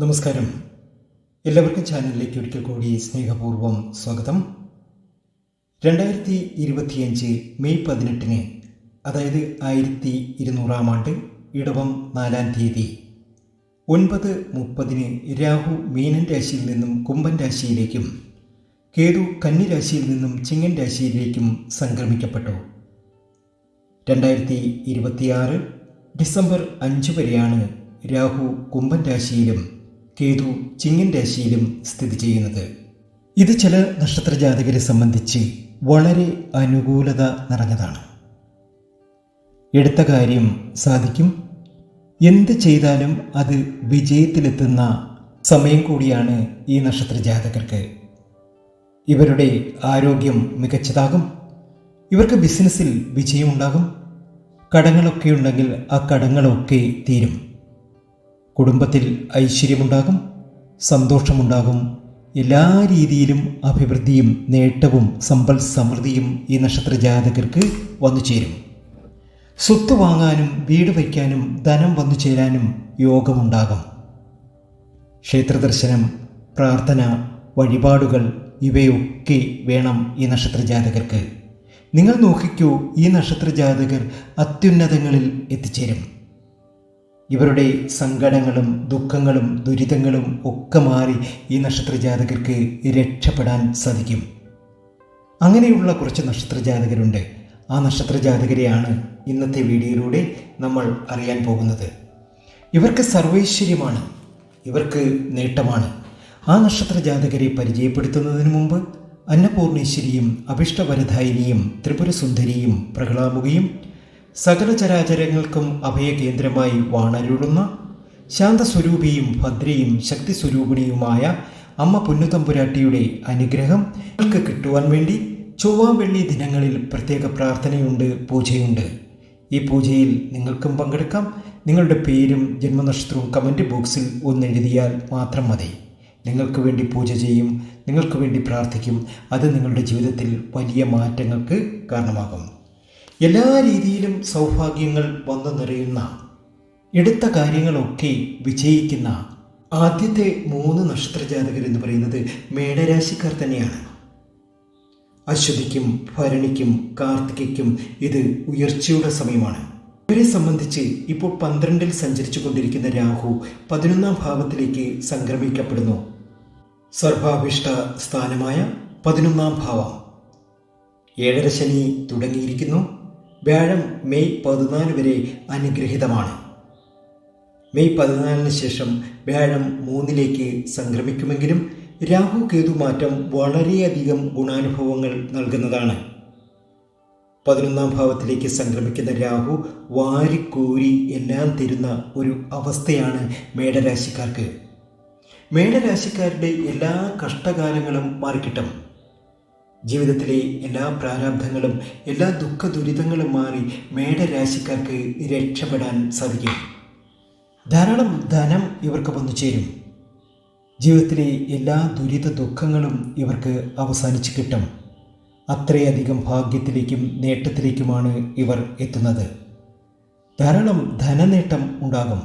നമസ്കാരം. എല്ലാവർക്കും ചാനലിലേക്ക് ഒരിക്കൽ കൂടി സ്നേഹപൂർവം സ്വാഗതം. രണ്ടായിരത്തി ഇരുപത്തിയഞ്ച് മെയ് പതിനെട്ടിന് അതായത് ആയിരത്തി ഇരുന്നൂറാം ആണ്ട് ഇടവം നാലാം തീയതി ഒൻപത് മുപ്പതിന് രാഹു മീനൻ രാശിയിൽ നിന്നും കുംഭൻ രാശിയിലേക്കും കേതു കന്നി രാശിയിൽ നിന്നും ചിങ്ങൻ രാശിയിലേക്കും സംക്രമിക്കപ്പെട്ടു. രണ്ടായിരത്തി ഇരുപത്തിയാറ് ഡിസംബർ അഞ്ച് വരെയാണ് രാഹു കുംഭൻ രാശിയിലും കേതു ചിങ്ങൻ രാശിയിലും സ്ഥിതി ചെയ്യുന്നത്. ഇത് ചില നക്ഷത്ര ജാതകരെ സംബന്ധിച്ച് വളരെ അനുകൂലത നിറഞ്ഞതാണ്. എടുത്ത കാര്യം സാധിക്കും. എന്ത് ചെയ്താലും അത് വിജയത്തിലെത്തുന്ന സമയം കൂടിയാണ് ഈ നക്ഷത്ര ജാതകർക്ക് ഇവരുടെ ആരോഗ്യം മികച്ചതാകും. ഇവർക്ക് ബിസിനസ്സിൽ വിജയമുണ്ടാകും. കടങ്ങളൊക്കെ ഉണ്ടെങ്കിൽ ആ കടങ്ങളൊക്കെ തീരും. കുടുംബത്തിൽ ഐശ്വര്യമുണ്ടാകും സന്തോഷമുണ്ടാകും എല്ലാ രീതിയിലും അഭിവൃദ്ധിയും നേട്ടവും സമ്പൽ സമൃദ്ധിയും ഈ നക്ഷത്ര ജാതകർക്ക് വന്നു ചേരും. സ്വത്ത് വാങ്ങാനും വീട് വയ്ക്കാനും ധനം വന്നു ചേരാനും യോഗമുണ്ടാകും. ക്ഷേത്രദർശനം പ്രാർത്ഥന വഴിപാടുകൾ ഇവയൊക്കെ വേണം ഈ നക്ഷത്ര ജാതകർക്ക് നിങ്ങൾ നോക്കിക്കൂ ഈ നക്ഷത്ര ജാതകർ അത്യുന്നതങ്ങളിൽ എത്തിച്ചേരും. ഇവരുടെ സങ്കടങ്ങളും ദുഃഖങ്ങളും ദുരിതങ്ങളും ഒക്കെ മാറി ഈ നക്ഷത്ര ജാതകർക്ക് രക്ഷപ്പെടാൻ സാധിക്കും. അങ്ങനെയുള്ള കുറച്ച് നക്ഷത്ര ജാതകരുണ്ട് ആ നക്ഷത്ര ജാതകരെയാണ് ഇന്നത്തെ വീഡിയോയിലൂടെ നമ്മൾ അറിയാൻ പോകുന്നത്. ഇവർക്ക് സർവൈശ്വര്യമാണ്. ഇവർക്ക് നേട്ടമാണ്. ആ നക്ഷത്ര ജാതകരെ പരിചയപ്പെടുത്തുന്നതിന് മുമ്പ് അന്നപൂർണേശ്വരിയും അഭിഷ്ടവരധായിനിയും ത്രിപുരസുന്ദരിയും പ്രഹ്ലാമുകയും സകല ചരാചരങ്ങൾക്കും അഭയകേന്ദ്രമായി വാണരുളുന്ന ശാന്തസ്വരൂപിയും ഭദ്രയും ശക്തിസ്വരൂപിണിയുമായ അമ്മ പുന്നുതമ്പുരാട്ടിയുടെ അനുഗ്രഹം നിങ്ങൾക്ക് കിട്ടുവാൻ വേണ്ടി ചൊവ്വ വെള്ളി ദിനങ്ങളിൽ പ്രത്യേക പ്രാർത്ഥനയുണ്ട് പൂജയുണ്ട്. ഈ പൂജയിൽ നിങ്ങൾക്കും പങ്കെടുക്കാം. നിങ്ങളുടെ പേരും ജന്മനക്ഷത്രവും കമന്റ് ബോക്സിൽ ഒന്നെഴുതിയാൽ മാത്രം മതി. നിങ്ങൾക്ക് വേണ്ടി പൂജ ചെയ്യും നിങ്ങൾക്ക് വേണ്ടി പ്രാർത്ഥിക്കും. അത് നിങ്ങളുടെ ജീവിതത്തിൽ വലിയ മാറ്റങ്ങൾക്ക് കാരണമാകും. എല്ലാ രീതിയിലും സൗഭാഗ്യങ്ങൾ വന്നു നിറയുന്ന എടുത്ത കാര്യങ്ങളൊക്കെ വിജയിക്കുന്ന ആദ്യത്തെ മൂന്ന് നക്ഷത്രജാതകർ എന്ന് പറയുന്നത് മേടരാശിക്കാർ തന്നെയാണ്. അശ്വതിക്കും ഭരണിക്കും കാർത്തികയ്ക്കും ഇത് ഉയർച്ചയുടെ സമയമാണ്. ഇവരെ സംബന്ധിച്ച് ഇപ്പോൾ പന്ത്രണ്ടിൽ സഞ്ചരിച്ചു കൊണ്ടിരിക്കുന്ന രാഹു പതിനൊന്നാം ഭാവത്തിലേക്ക് സംക്രമിക്കപ്പെടുന്നു. സർവാഭിഷ്ട സ്ഥാനമായ പതിനൊന്നാം ഭാവം. ഏഴര ശനി തുടങ്ങിയിരിക്കുന്നു. വ്യാഴം മെയ് പതിനാല് വരെ അനുഗ്രഹിതമാണ്. മെയ് പതിനാലിന് ശേഷം വ്യാഴം മൂന്നിലേക്ക് സംക്രമിക്കുമെങ്കിലും രാഹു കേതു മാറ്റം വളരെയധികം ഗുണാനുഭവങ്ങൾ നൽകുന്നതാണ്. പതിനൊന്നാം ഭാവത്തിലേക്ക് സംക്രമിക്കുന്ന രാഹു വാരിക്കോരി എല്ലാം തരുന്ന ഒരു അവസ്ഥയാണ് മേടരാശിക്കാർക്ക്. മേടരാശിക്കാരുടെ എല്ലാ കഷ്ടകാലങ്ങളും മാറിക്കിട്ടും. ജീവിതത്തിലെ എല്ലാ പ്രാരാബ്ധങ്ങളും എല്ലാ ദുഃഖ ദുരിതങ്ങളും മാറി മേടരാശിക്കാർക്ക് രക്ഷപ്പെടാൻ സാധിക്കും. ധാരാളം ധനം ഇവർക്ക് വന്നു ചേരും. ജീവിതത്തിലെ എല്ലാ ദുരിത ദുഃഖങ്ങളും ഇവർക്ക് അവസാനിച്ച് കിട്ടും. അത്രയധികം ഭാഗ്യത്തിലേക്കും നേട്ടത്തിലേക്കുമാണ് ഇവർ എത്തുന്നത്. ധാരാളം ധനനേട്ടം ഉണ്ടാകും.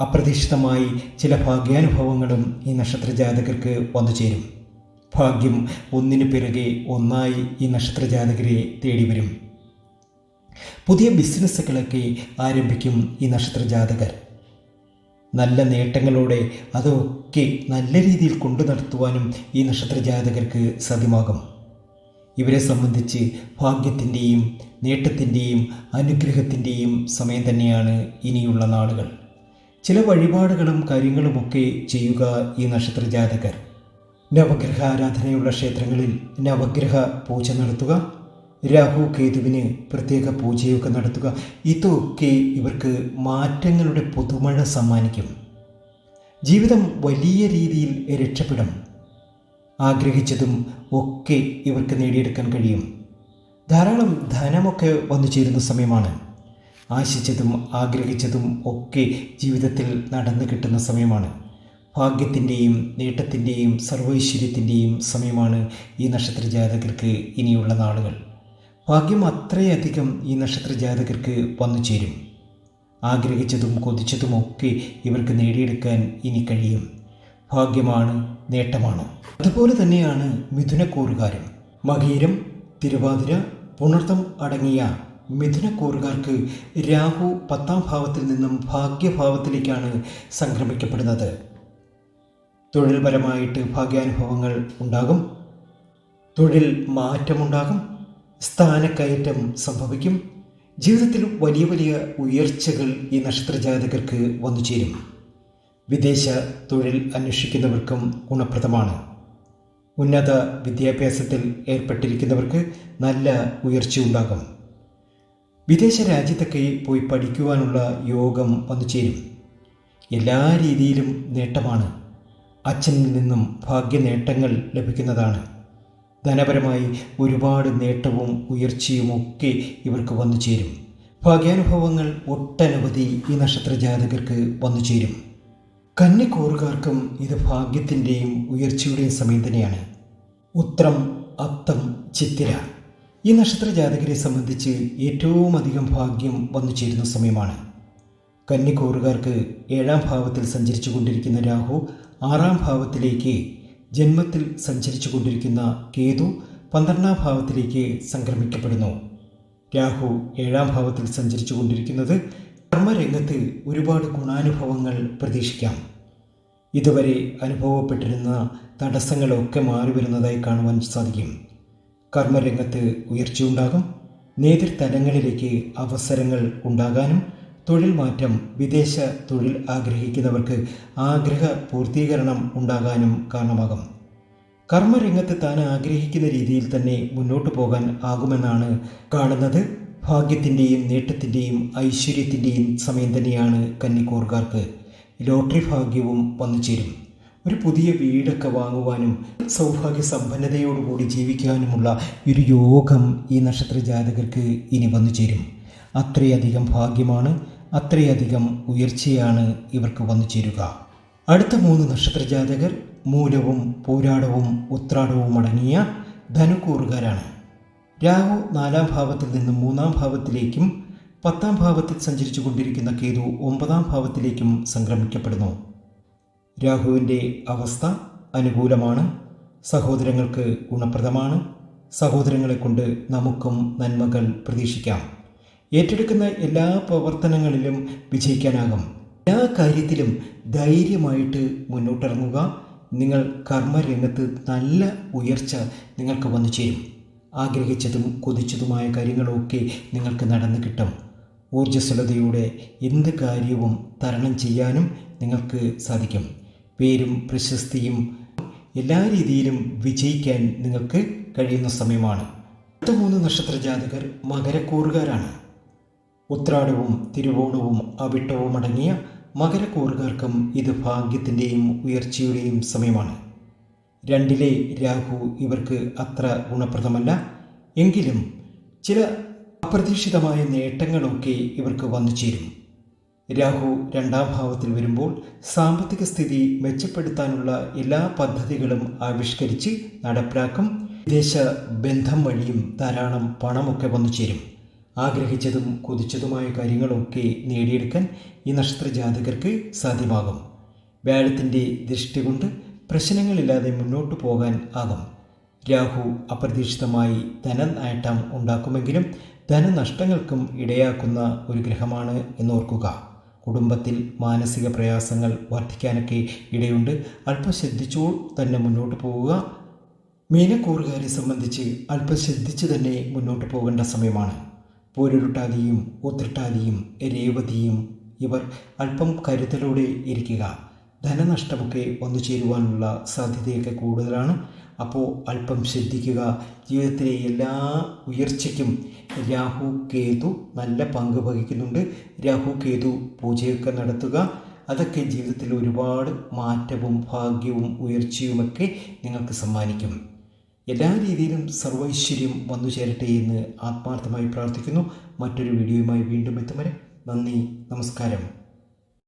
അപ്രതീക്ഷിതമായി ചില ഭാഗ്യാനുഭവങ്ങളും ഈ നക്ഷത്ര ജാതകർക്ക് വന്നു ചേരും. ഭാഗ്യം ഒന്നിനു പിറകെ ഒന്നായി ഈ നക്ഷത്രജാതകരെ തേടി വരും. പുതിയ ബിസിനസ്സുകളൊക്കെ ആരംഭിക്കും ഈ നക്ഷത്ര ജാതകർ നല്ല നേട്ടങ്ങളോടെ അതൊക്കെ നല്ല രീതിയിൽ കൊണ്ടു നടത്തുവാനും ഈ നക്ഷത്രജാതകർക്ക് സാധ്യമാകും. ഇവരെ സംബന്ധിച്ച് ഭാഗ്യത്തിന്റെയും നേട്ടത്തിന്റെയും അനുഗ്രഹത്തിന്റെയും സമയം തന്നെയാണ് ഇനിയുള്ള നാളുകൾ. ചില വഴിപാടുകളും കാര്യങ്ങളുമൊക്കെ ചെയ്യുക ഈ നക്ഷത്ര ജാതകർ നവഗ്രഹ ആരാധനയുള്ള ക്ഷേത്രങ്ങളിൽ നവഗ്രഹ പൂജ നടത്തുക. രാഹു കേതുവിന് പ്രത്യേക പൂജയൊക്കെ നടത്തുക. ഇതൊക്കെ ഇവർക്ക് മാറ്റങ്ങളുടെ പുതുമഴ സമ്മാനിക്കും. ജീവിതം വലിയ രീതിയിൽ രക്ഷപ്പെടും. ആഗ്രഹിച്ചതും ഒക്കെ ഇവർക്ക് നേടിയെടുക്കാൻ കഴിയും. ധാരാളം ധനമൊക്കെ വന്നു ചേരുന്ന സമയമാണ്. ആശിച്ചതും ആഗ്രഹിച്ചതും ഒക്കെ ജീവിതത്തിൽ നടന്നു കിട്ടുന്ന സമയമാണ്. ഭാഗ്യത്തിന്റെയും നേട്ടത്തിന്റെയും സർവൈശ്വര്യത്തിന്റെയും സമയമാണ് ഈ നക്ഷത്ര ജാതകർക്ക് ഇനിയുള്ള നാളുകൾ. ഭാഗ്യം അത്രയധികം ഈ നക്ഷത്ര ജാതകർക്ക് വന്നു ചേരും. ആഗ്രഹിച്ചതും കൊതിച്ചതുമൊക്കെ ഇവർക്ക് നേടിയെടുക്കാൻ ഇനി കഴിയും. ഭാഗ്യമാണ് നേട്ടമാണ്. അതുപോലെ തന്നെയാണ് മിഥുനക്കൂറുകാരും. മകീരം തിരുവാതിര പുണർത്തം അടങ്ങിയ മിഥുനക്കൂറുകാർക്ക് രാഹു പത്താം ഭാവത്തിൽ നിന്നും ഭാഗ്യഭാവത്തിലേക്കാണ് സംക്രമിക്കപ്പെടുന്നത്. തൊഴിൽപരമായിട്ട് ഭാഗ്യാനുഭവങ്ങൾ ഉണ്ടാകും. തൊഴിൽ മാറ്റമുണ്ടാകും. സ്ഥാനക്കയറ്റം സംഭവിക്കും. ജീവിതത്തിൽ വലിയ വലിയ ഉയർച്ചകൾ ഈ നക്ഷത്രജാതകർക്ക് വന്നു ചേരും വിദേശ തൊഴിൽ അന്വേഷിക്കുന്നവർക്കും ഗുണപ്രദമാണ്. ഉന്നത വിദ്യാഭ്യാസത്തിൽ ഏർപ്പെട്ടിരിക്കുന്നവർക്ക് നല്ല ഉയർച്ചയുണ്ടാകും വിദേശ രാജ്യത്തൊക്കെ പോയി പഠിക്കുവാനുള്ള യോഗം വന്നു ചേരും എല്ലാ രീതിയിലും നേട്ടമാണ്. അച്ഛനിൽ നിന്നും ഭാഗ്യ നേട്ടങ്ങൾ ലഭിക്കുന്നതാണ്. ധനപരമായി ഒരുപാട് നേട്ടവും ഉയർച്ചയും ഒക്കെ ഇവർക്ക് വന്നു ചേരും. ഭാഗ്യാനുഭവങ്ങൾ ഒട്ടനവധി ഈ നക്ഷത്ര ജാതകർക്ക് വന്നു ചേരും. കന്നിക്കോറുകാർക്കും ഇത് ഭാഗ്യത്തിന്റെയും ഉയർച്ചയുടെയും സമയം തന്നെയാണ്. ഉത്രം അത്തം ചിത്തിര ഈ നക്ഷത്ര ജാതകരെ സംബന്ധിച്ച് ഏറ്റവും അധികം ഭാഗ്യം വന്നു ചേരുന്ന സമയമാണ്. കന്നിക്കോറുകാർക്ക് ഏഴാം ഭാവത്തിൽ സഞ്ചരിച്ചു കൊണ്ടിരിക്കുന്ന രാഹു ആറാം ഭാവത്തിലേക്ക് ജന്മത്തിൽ സഞ്ചരിച്ചു കൊണ്ടിരിക്കുന്ന കേതു പന്ത്രണ്ടാം ഭാവത്തിലേക്ക് സംക്രമിക്കപ്പെടുന്നു. രാഹു ഏഴാം ഭാവത്തിൽ സഞ്ചരിച്ചു കൊണ്ടിരിക്കുന്നത് കർമ്മരംഗത്ത് ഒരുപാട് ഗുണാനുഭവങ്ങൾ പ്രതീക്ഷിക്കാം. ഇതുവരെ അനുഭവപ്പെട്ടിരുന്ന തടസ്സങ്ങളൊക്കെ മാറി വരുന്നതായി കാണുവാൻ സാധിക്കും. കർമ്മരംഗത്ത് ഉയർച്ചയുണ്ടാകും. നേതൃതലങ്ങളിലേക്ക് അവസരങ്ങൾ ഉണ്ടാകാനും തൊഴിൽ മാറ്റം വിദേശ തൊഴിൽ ആഗ്രഹിക്കുന്നവർക്ക് ആഗ്രഹ പൂർത്തീകരണം ഉണ്ടാകാനും കാരണമാകും. കർമ്മരംഗത്ത് താൻ ആഗ്രഹിക്കുന്ന രീതിയിൽ തന്നെ മുന്നോട്ടു പോകാൻ ആകുമെന്നാണ് കാണുന്നത്. ഭാഗ്യത്തിന്റെയും നേട്ടത്തിന്റെയും ഐശ്വര്യത്തിന്റെയും സമയം തന്നെയാണ് കന്നിക്കൂർക്കാർക്ക് ലോട്ടറി ഭാഗ്യവും വന്നു ചേരും. ഒരു പുതിയ വീടൊക്കെ വാങ്ങുവാനും സൗഭാഗ്യ സമ്പന്നതയോടുകൂടി ജീവിക്കാനുമുള്ള ഒരു യോഗം ഈ നക്ഷത്ര ജാതകർക്ക് ഇനി വന്നു ചേരും. അത്രയധികം ഭാഗ്യമാണ് അത്രയധികം ഉയർച്ചയാണ് ഇവർക്ക് വന്നു ചേരുക. അടുത്ത മൂന്ന് നക്ഷത്ര ജാതകർ മൂലവും പോരാടവും ഉത്രാടവും അടങ്ങിയ ധനുക്കൂറുകാരാണ്. രാഹു നാലാം ഭാവത്തിൽ നിന്ന് മൂന്നാം ഭാവത്തിലേക്കും പത്താം ഭാവത്തിൽ സഞ്ചരിച്ചു കൊണ്ടിരിക്കുന്ന കേതു ഒമ്പതാം ഭാവത്തിലേക്കും സംക്രമിക്കപ്പെടുന്നു. രാഹുവിന്റെ അവസ്ഥ അനുകൂലമാണ്. സഹോദരങ്ങൾക്ക് ഗുണപ്രദമാണ്. സഹോദരങ്ങളെ കൊണ്ട് നമുക്കും നന്മകൾ പ്രതീക്ഷിക്കാം. ഏറ്റെടുക്കുന്ന എല്ലാ പ്രവർത്തനങ്ങളിലും വിജയിക്കാനാകും. എല്ലാ കാര്യത്തിലും ധൈര്യമായിട്ട് മുന്നോട്ടിറങ്ങുക. നിങ്ങൾ കർമ്മരംഗത്ത് നല്ല ഉയർച്ച നിങ്ങൾക്ക് വന്നു ചേരും. ആഗ്രഹിച്ചതും കൊതിച്ചതുമായ കാര്യങ്ങളൊക്കെ നിങ്ങൾക്ക് നടന്നു കിട്ടും. ഊർജസ്വലതയോടെ എന്ത് കാര്യവും തരണം ചെയ്യാനും നിങ്ങൾക്ക് സാധിക്കും. പേരും പ്രശസ്തിയും എല്ലാ രീതിയിലും വിജയിക്കാൻ നിങ്ങൾക്ക് കഴിയുന്ന സമയമാണ്. അടുത്ത മൂന്ന് നക്ഷത്ര ജാതകർ മകരക്കൂറുകാരാണ്. ഉത്രാടവും തിരുവോണവും അവിട്ടവും അടങ്ങിയ മകരക്കൂറുകാർക്കും ഇത് ഭാഗ്യത്തിന്റെയും ഉയർച്ചയുടെയും സമയമാണ്. രണ്ടിലെ രാഹു ഇവർക്ക് അത്ര ഗുണപ്രദമല്ല. എങ്കിലും ചില അപ്രതീക്ഷിതമായ നേട്ടങ്ങളൊക്കെ ഇവർക്ക് വന്നു ചേരും. രാഹു രണ്ടാം ഭാവത്തിൽ വരുമ്പോൾ സാമ്പത്തിക സ്ഥിതി മെച്ചപ്പെടുത്താനുള്ള എല്ലാ പദ്ധതികളും ആവിഷ്കരിച്ച് നടപ്പിലാക്കും. വിദേശ ബന്ധം വഴിയും ധാരാളം പണമൊക്കെ വന്നു ചേരും. ആഗ്രഹിച്ചതും കൊതിച്ചതുമായ കാര്യങ്ങളൊക്കെ നേടിയെടുക്കാൻ ഈ നക്ഷത്ര ജാതകർക്ക് സാധ്യമാകും. വ്യാഴത്തിന്റെ ദൃഷ്ടി കൊണ്ട് പ്രശ്നങ്ങളില്ലാതെ മുന്നോട്ട് പോകാൻ ആകും. രാഹു അപ്രതീക്ഷിതമായി ധനനേട്ടം ഉണ്ടാക്കുമെങ്കിലും ധനനഷ്ടങ്ങൾക്കും ഇടയാക്കുന്ന ഒരു ഗ്രഹമാണ് എന്നോർക്കുക. കുടുംബത്തിൽ മാനസിക പ്രയാസങ്ങൾ വർദ്ധിക്കാനൊക്കെ ഇടയുണ്ട്. അല്പം ശ്രദ്ധിച്ചോൾ തന്നെ മുന്നോട്ട് പോവുക. മീനക്കൂറുകാരെ സംബന്ധിച്ച് അല്പം ശ്രദ്ധിച്ച് തന്നെ മുന്നോട്ട് പോകേണ്ട സമയമാണ്. പോരുരുട്ടാതിയും ഉത്രട്ടാതിയും രേവതിയും ഇവർ അല്പം കരുതലോടെ ഇരിക്കുക. ധനനഷ്ടമൊക്കെ വന്നു ചേരുവാനുള്ള സാധ്യതയൊക്കെ കൂടുതലാണ്. അപ്പോൾ അല്പം ശ്രദ്ധിക്കുക. ജീവിതത്തിലെ എല്ലാ ഉയർച്ചയ്ക്കും രാഹു കേതു നല്ല പങ്ക് വഹിക്കുന്നുണ്ട്. രാഹു കേതു പൂജയൊക്കെ നടത്തുക. അതൊക്കെ ജീവിതത്തിൽ ഒരുപാട് മാറ്റവും ഭാഗ്യവും ഉയർച്ചയുമൊക്കെ നിങ്ങൾക്ക് സമ്മാനിക്കും. എല്ലാ രീതിയിലും സർവൈശ്വര്യം വന്നു ചേരട്ടെ എന്ന് ആത്മാർത്ഥമായി പ്രാർത്ഥിക്കുന്നു. മറ്റൊരു വീഡിയോയുമായി വീണ്ടും എത്തും വരെ നന്ദി നമസ്കാരം.